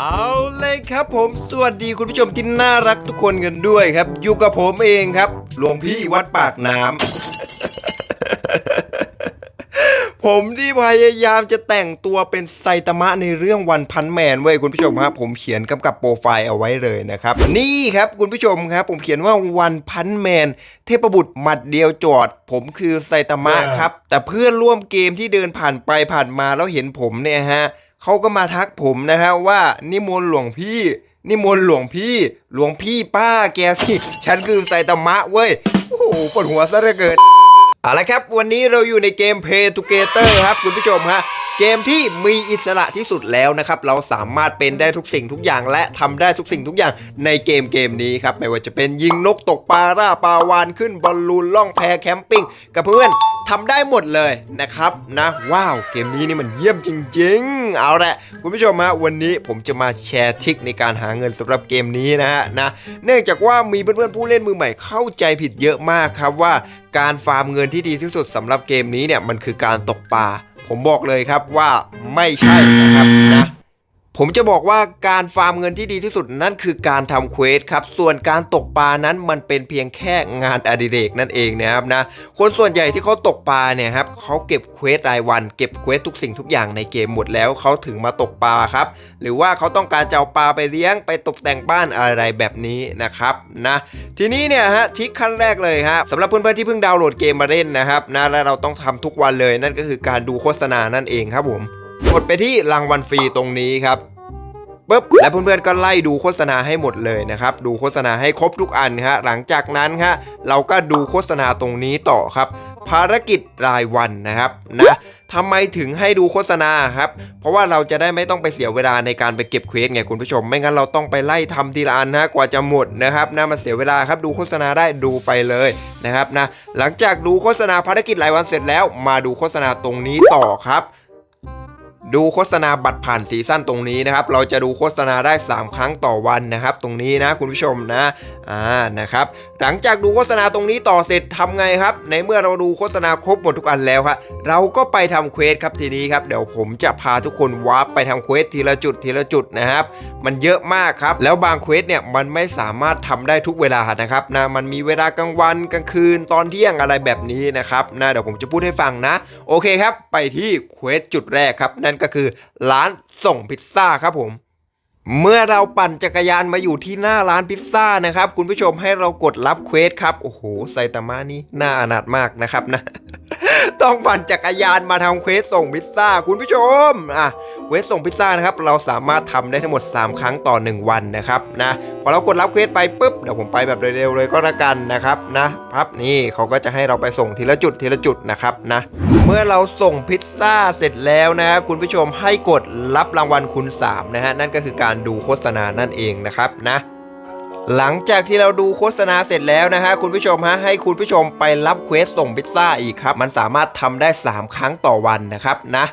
เอาเลยครับผม สวัสดีคุณผู้ชมที่น่ารักทุกคนกันด้วยครับ อยู่กับผมเองครับ หลวงพี่วัดปากน้ำ ผมที่พยายามจะแต่งตัวเป็นไซตามะในเรื่องวันพันแมนไว้ยคุณผู้ชมครับ ผมเขียนกำกับโปรไฟล์เอาไว้เลยนะครับ นี่ครับคุณผู้ชมครับ ผมเขียนว่าวันพันแมน เทพบุตรหมัดเดียวจอด ผมคือไซตามะครับ แต่เพื่อนร่วมเกมที่เดินผ่านไปผ่านมาแล้วเห็นผมเนี่ยฮะ เขาก็มาทักผมนะฮะว่านิมนต์หลวงพี่ นิมนต์หลวงพี่ หลวงพี่ป้าแกสิฉันคือไซตามะเว้ยโอ้โหปวดหัวซะเหลือเกินเอาละครับ วันนี้เราอยู่ในเกม Play Together ครับ คุณผู้ชมฮะ เกมที่มีอิสระที่สุดแล้วนะครับ เราสามารถเป็นได้ทุกสิ่งทุกอย่าง และทำได้ทุกสิ่งทุกอย่างในเกมเกมนี้ครับ ไม่ว่าจะเป็นยิงนกตกปลาล่าปลาวานขึ้นบอลลูนล่องแพแคมปิ้งกับเพื่อนทำได้หมดเลยนะครับนะว้าวเกมนี้นี่มันเยี่ยมจริง ๆ เอาละคุณผู้ชมฮะวันนี้ผมจะมาแชร์ทริคในการหาเงินสำหรับเกมนี้นะฮะนะเนื่องจากว่ามีเพื่อนๆผู้เล่นมือใหม่เข้าใจผิดเยอะมากครับว่าการฟาร์มเงินที่ดีที่สุดสำหรับเกมนี้เนี่ยมันคือการตกปลา ผมบอกเลยครับว่าไม่ใช่นะครับนะ ผมจะบอกว่าการฟาร์มเงินที่ดีที่สุดนั่นคือการทำเควสครับ ส่วนการตกปลานั้นมันเป็นเพียงแค่งานอดิเรกนั่นเองนะครับนะ คนส่วนใหญ่ที่เขาตกปลาเนี่ยครับเขาเก็บเควสรายวัน เก็บเควสทุกสิ่งทุกอย่างในเกมหมดแล้วเขาถึงมาตกปลาครับ หรือว่าเขาต้องการจะเอาปลาไปเลี้ยงไปตกแต่งบ้านอะไรแบบนี้นะครับนะทีนี้เนี่ยฮะทิคขั้นแรกเลยครับสำหรับเพื่อนๆที่เพิ่งดาวน์โหลดเกมมาเล่นนะครับนะและเราต้องทำทุกวันเลยนั่นก็คือการดูโฆษณานั่นเองครับผม กดไปที่รางวัลฟรีตรงนี้ครับปุ๊บและเพื่อนๆก็ไล่ดูโฆษณาให้หมดเลยนะครับ ดูโฆษณาให้ครบทุกอันฮะหลังจากนั้นฮะเราก็ดูโฆษณาตรงนี้ต่อครับภารกิจรายวันนะครับนะทำไมถึงให้ดูโฆษณาครับ เพราะว่าเราจะได้ไม่ต้องไปเสียเวลาในการไปเก็บเควสไงคุณผู้ชม ไม่งั้นเราต้องไปไล่ทำทีละอันนะกว่าจะหมดนะครับนะมันเสียเวลาครับดูโฆษณาได้ดูไปเลยนะครับนะหลังจากดูโฆษณาภารกิจรายวันเสร็จแล้ว มาดูโฆษณาตรงนี้ต่อครับ ดูโฆษณาบัตรผ่านซีซั่นตรงนี้นะครับ เราจะดูโฆษณาได้ 3 ครั้งต่อวันนะครับ ตรงนี้นะคุณผู้ชมนะอ่านะครับหลังจากดูโฆษณาตรงนี้ต่อเสร็จทำไงครับ ในเมื่อเราดูโฆษณาครบหมดทุกอันแล้วครับเราก็ไปทำเควสครับทีนี้ครับเดี๋ยวผมจะพาทุกคนวาร์ปไปทำเควสทีละจุดทีละจุดนะครับ มันเยอะมากครับ แล้วบางเควสเนี่ยมันไม่สามารถทำได้ทุกเวลานะครับนะมันมีเวลากลางวันกลางคืนตอนเที่ยงอะไรแบบนี้นะครับนะเดี๋ยวผมจะพูดให้ฟังนะ โอเคครับ ไปที่เควสจุดแรกครับนั่นก็คือ ร้านส่งพิซซ่าครับผมเมื่อเราปั่นจักรยานมาอยู่ที่หน้าร้านพิซซ่านะครับ คุณผู้ชมให้เรากดรับเควสครับ โอ้โหไซตามะนี่น่าอนาถมากนะครับนะ ต้องปั่นจักรยานมาทำเควสส่งพิซซ่าคุณผู้ชมอะเควสส่งพิซซ่านะครับเราสามารถทำได้ทั้งหมด 3 ครั้งต่อ 1 วันนะครับนะพอเรากดรับเควสไปปุ๊บเดี๋ยวผมไปแบบเร็วๆเลยก็แล้วกันนะครับนะพับนี่เขาก็จะให้เราไปส่งทีละจุดทีละจุดนะครับนะเมื่อเราส่งพิซซ่าเสร็จแล้วนะฮะคุณผู้ชมให้กดรับรางวัลคูณ3นะฮะนั่นก็คือการดูโฆษณานั่นเองนะครับนะ หลังจากที่เราดูโฆษณาเสร็จแล้วนะฮะคุณผู้ชมฮะให้คุณผู้ชมไปรับเควสส่งพิซซ่าอีกครับ มันสามารถทำได้ 3 ครั้งต่อวันนะครับนะ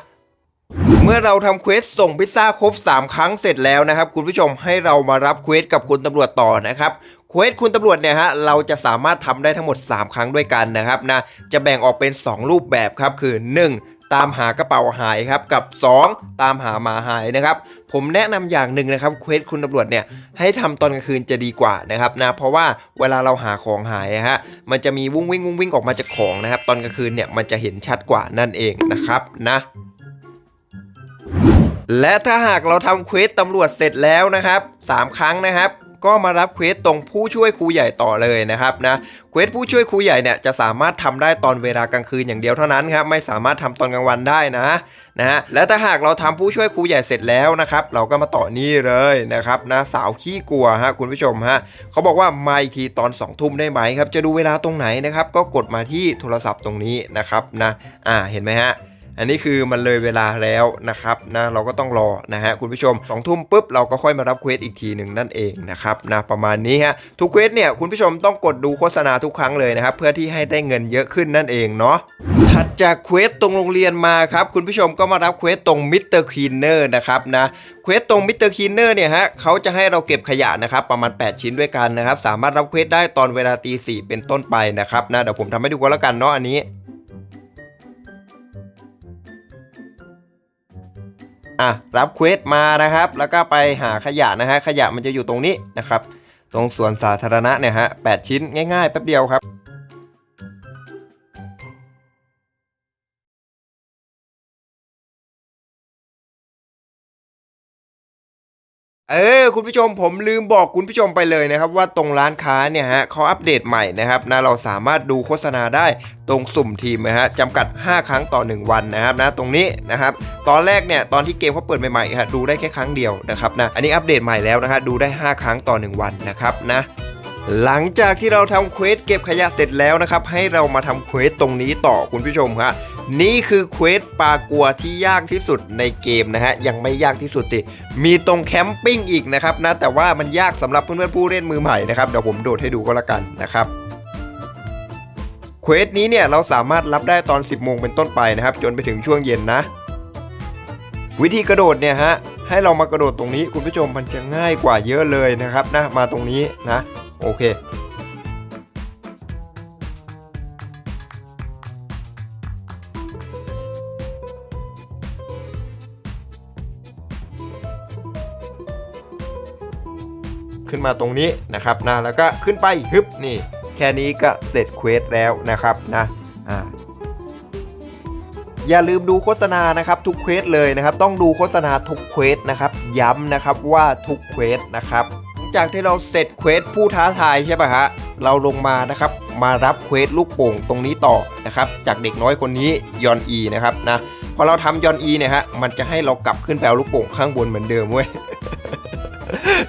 เมื่อเราทำเควสส่งพิซซ่าครบ 3 ครั้งเสร็จแล้วนะครับ คุณผู้ชมให้เรามารับเควสกับคุณตำรวจต่อนะครับเควสคุณตำรวจเนี่ยฮะเราจะสามารถทำได้ทั้งหมด 3 ครั้งด้วยกันนะครับนะจะแบ่งออกเป็น 2 รูปแบบครับคือ1ตามหากระเป๋าหายครับกับ 2 ตามหาหมาหายนะครับ ผมแนะนำอย่างหนึ่งนะครับเควสคุณตำรวจเนี่ยให้ทำตอนกลางคืนจะดีกว่านะครับนะเพราะว่าเวลาเราหาของหายฮะมันจะมีวุ้งวิ่งวุ้งวิ่งออกมาจากของนะครับ ตอนกลางคืนเนี่ยมันจะเห็นชัดกว่านั่นเองนะครับนะ และถ้าหากเราทำเควสตำรวจเสร็จแล้วนะครับ 3 ครั้งนะครับ ก็มารับเควสตรงผู้ช่วยครูใหญ่ต่อเลยนะครับนะเควสผู้ช่วยครูใหญ่เนี่ยจะสามารถทำได้ตอนเวลากลางคืนอย่างเดียวเท่านั้นครับไม่สามารถทำตอนกลางวันได้นะนะฮะและถ้าหากเราทำผู้ช่วยครูใหญ่เสร็จแล้วนะครับ เราก็มาต่อนี่เลยนะครับนะสาวขี้กลัวฮะคุณผู้ชมฮะเขาบอกว่ามาอีกทีตอน2องทุ่มได้ไหมครับ จะดูเวลาตรงไหนนะครับ ก็กดมาที่โทรศัพท์ตรงนี้นะครับนะอ่าเห็นไหมฮะ อันนี้คือมันเลยเวลาแล้วนะครับนะเราก็ต้องรอนะฮะคุณผู้ชมสองทุ่มปุ๊บเราก็ค่อยมารับเควสอีกทีหนึ่งนั่นเองนะครับนะประมาณนี้ฮะทุกเควสเนี่ยคุณผู้ชมต้องกดดูโฆษณาทุกครั้งเลยนะครับเพื่อที่ให้ได้เงินเยอะขึ้นนั่นเองเนาะถัดจากเควสตรงโรงเรียนมาครับคุณผู้ชมก็มารับเควสตรงมิสเตอร์คีนเนอร์นะครับนะเควสตรงมิสเตอร์คีนเนอร์เนี่ยฮะเขาจะให้เราเก็บขยะนะครับประมาณ 8 ชิ้นด้วยกันนะครับสามารถรับเควสได้ตอนเวลาตีสี่เป็นต้นไปนะครับนะเดี๋ยวผมทำให้ดูก็แล้วกันเนาะอันนี้ อะรับเควสมานะครับ แล้วก็ไปหาขยะนะฮะขยะมันจะอยู่ตรงนี้นะครับ ตรงสวนสาธารณะเนี่ยฮะแปดชิ้นง่ายๆแป๊บเดียวครับ เออคุณผู้ชมผมลืมบอกคุณผู้ชมไปเลยนะครับ ว่าตรงร้านค้าเนี่ยฮะเขาอัปเดตใหม่นะครับนะเราสามารถดูโฆษณาได้ตรงสุ่มทีมนะฮะจำกัด 5 ครั้งต่อ 1 วันนะครับนะตรงนี้นะครับตอนแรกเนี่ยตอนที่เกมเขาเปิดใหม่ๆฮะดูได้แค่ครั้งเดียวนะครับนะอันนี้อัปเดตใหม่แล้วนะฮะดูได้ 5 ครั้งต่อ 1 วันนะครับนะ หลังจากที่เราทำเควสเก็บขยะเสร็จแล้วนะครับ ให้เรามาทำเควสตรงนี้ต่อคุณผู้ชมฮะนี่คือเควสปลากัวที่ยากที่สุดในเกมนะฮะยังไม่ยากที่สุดติมีตรงแคมปิ้งอีกนะครับนะแต่ว่ามันยากสำหรับเพื่อนๆผู้เล่นมือใหม่นะครับเดี๋ยวผมโดดให้ดูก็แล้วกันนะครับเควสนี้เนี่ยเราสามารถรับได้ตอน 10โมงเป็นต้นไปนะครับ จนไปถึงช่วงเย็นนะ วิธีกระโดดเนี่ยฮะให้เรามากระโดดตรงนี้คุณผู้ชมมันจะง่ายกว่าเยอะเลยนะครับนะมาตรงนี้นะ โอเคขึ้นมาตรงนี้นะครับนะแล้วก็ขึ้นไปฮึบนี่ แค่นี้ก็เสร็จเควสแล้วนะครับนะอ่าอย่าลืมดูโฆษณานะครับทุกเควสเลยนะครับ ต้องดูโฆษณาทุกเควสนะครับ ย้ำนะครับว่าทุกเควสนะครับ จากที่เราเสร็จเควสผู้ท้าทายใช่ปะฮะเราลงมานะครับมารับเควสลูกโป่งตรงนี้ต่อนะครับจากเด็กน้อยคนนี้ยอนอีนะครับนะพอเราทำยอนอีเนี่ยฮะมันจะให้เรากลับขึ้นไปเอาลูกโป่งข้างบนเหมือนเดิมเว้ย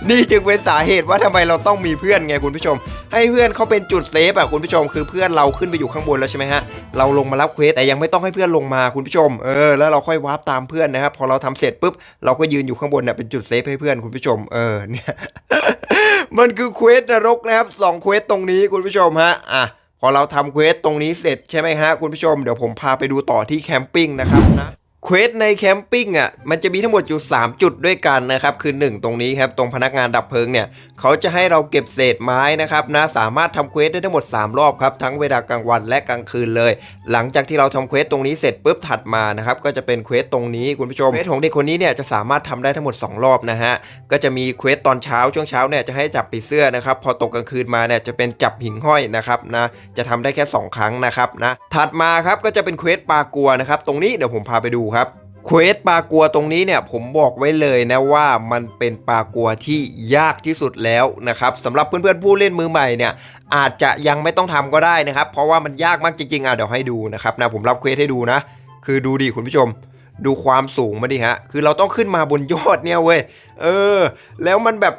นี่จึงเป็นสาเหตุว่าทำไมเราต้องมีเพื่อนไงคุณผู้ชม ให้เพื่อนเขาเป็นจุดเซฟอะคุณผู้ชม คือเพื่อนเราขึ้นไปอยู่ข้างบนแล้วใช่ไหมฮะเราลงมารับเควสแต่ยังไม่ต้องให้เพื่อนลงมาคุณผู้ชมเออแล้วเราค่อยวาร์ปตามเพื่อนนะครับพอเราทำเสร็จปุ๊บเราก็ยืนอยู่ข้างบนเนี่ยเป็นจุดเซฟให้เพื่อนคุณผู้ชมเออเนี่ยมันคือเควสนรกนะครับสองเควสตรงนี้คุณผู้ชมฮะอะพอเราทำเควสตรงนี้เสร็จใช่ไหมฮะคุณผู้ชมเดี๋ยวผมพาไปดูต่อที่แคมปิ้งนะครับนะ เควสในแคมปิ้งอะมันจะมีทั้งหมดอยู่ 3 จุดด้วยกันนะครับ คือ 1 ตรงนี้ครับ ตรงพนักงานดับเพลิงเนี่ยเขาจะให้เราเก็บเศษไม้นะครับนะสามารถทำเควสได้ทั้งหมด 3 รอบครับ ทั้งเวลากลางวันและกลางคืนเลย หลังจากที่เราทำเควสตรงนี้เสร็จปุ๊บถัดมานะครับก็จะเป็นเควสตรงนี้คุณผู้ชมเควสของเด็กคนนี้เนี่ยจะสามารถทำได้ทั้งหมด 2 รอบนะฮะก็จะมีเควสตอนเช้าช่วงเช้าเนี่ยจะให้จับปีเสื้อนะครับพอตกกลางคืนมาเนี่ยจะเป็นจับหิ่งห้อยนะครับนะจะทำได้แค่ 2 ครั้งนะครับนะถัดมาครับก็จะเป็นเควสปลากัวนะครับตรงนี้เดี๋ยวผมพาไปดูครับเควสปลากัวตรงนี้เนี่ยผมบอกไว้เลยนะว่ามันเป็นปลากัวที่ยากที่สุดแล้วนะครับสำหรับเพื่อนๆผู้เล่นมือใหม่เนี่ยอาจจะยังไม่ต้องทำก็ได้นะครับ เพราะว่ามันยากมากจริงๆอะเดี๋ยวให้ดูนะครับนะผมรับเควสให้ดูนะ คือดูดิคุณผู้ชม ดูความสูงมาดิฮะ คือเราต้องขึ้นมาบนยอดเนี่ยเว้ย เออ แล้วมันแบบ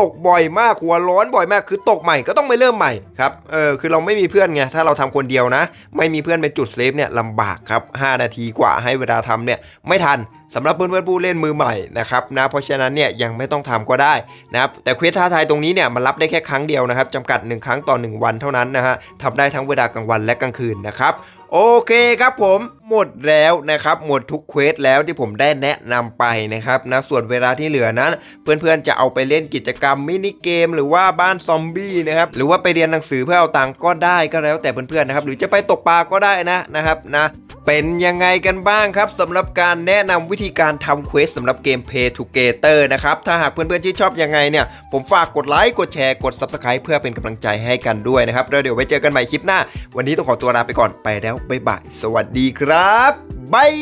ตกบ่อยมากหัวร้อนบ่อยมาก คือตกใหม่ก็ต้องไปเริ่มใหม่ครับ เออ คือเราไม่มีเพื่อนไง ถ้าเราทำคนเดียวนะ ไม่มีเพื่อนเป็นจุดเซฟเนี่ยลำบากครับ 5 นาทีกว่าให้เวลาทำเนี่ยไม่ทันสำหรับเพื่อนๆผู้เล่นมือใหม่นะครับนะเพราะฉะนั้นเนี่ยยังไม่ต้องทำก็ได้นะครับแต่เควสท้าทายตรงนี้เนี่ยมันรับได้แค่ครั้งเดียวนะครับจำกัด 1 ครั้งต่อ 1 วันเท่านั้นนะฮะทำได้ทั้งเวลากลางวันและกลางคืนนะครับโอเคครับผมหมดแล้วนะครับหมดทุกเควสแล้วที่ผมได้แนะนำไปนะครับนะส่วนเวลาที่เหลือนั้น เพื่อนๆจะเอาไปเล่นกิจกรรมมินิเกม หรือว่าบ้านซอมบี้นะครับหรือว่าไปเรียนหนังสือเพื่อเอาตังก็ได้ก็แล้วแต่เพื่อนๆนะครับหรือจะไปตกปลาก็ได้นะนะครับนะเป็นยังไงกันบ้างครับสำหรับการแนะนำวิธีการทำเควสสำหรับเกม Pay Together นะครับ ถ้าหากเพื่อนๆที่ชอบยังไงเนี่ย ผมฝากกดไลค์ กดแชร์ กด Subscribe เพื่อเป็นกำลังใจให้กันด้วยนะครับ แล้วเดี๋ยวไว้เจอกันใหม่คลิปหน้า วันนี้ต้องขอตัวลาไปก่อนไปแล้วบ๊ายบายสวัสดีครับบาย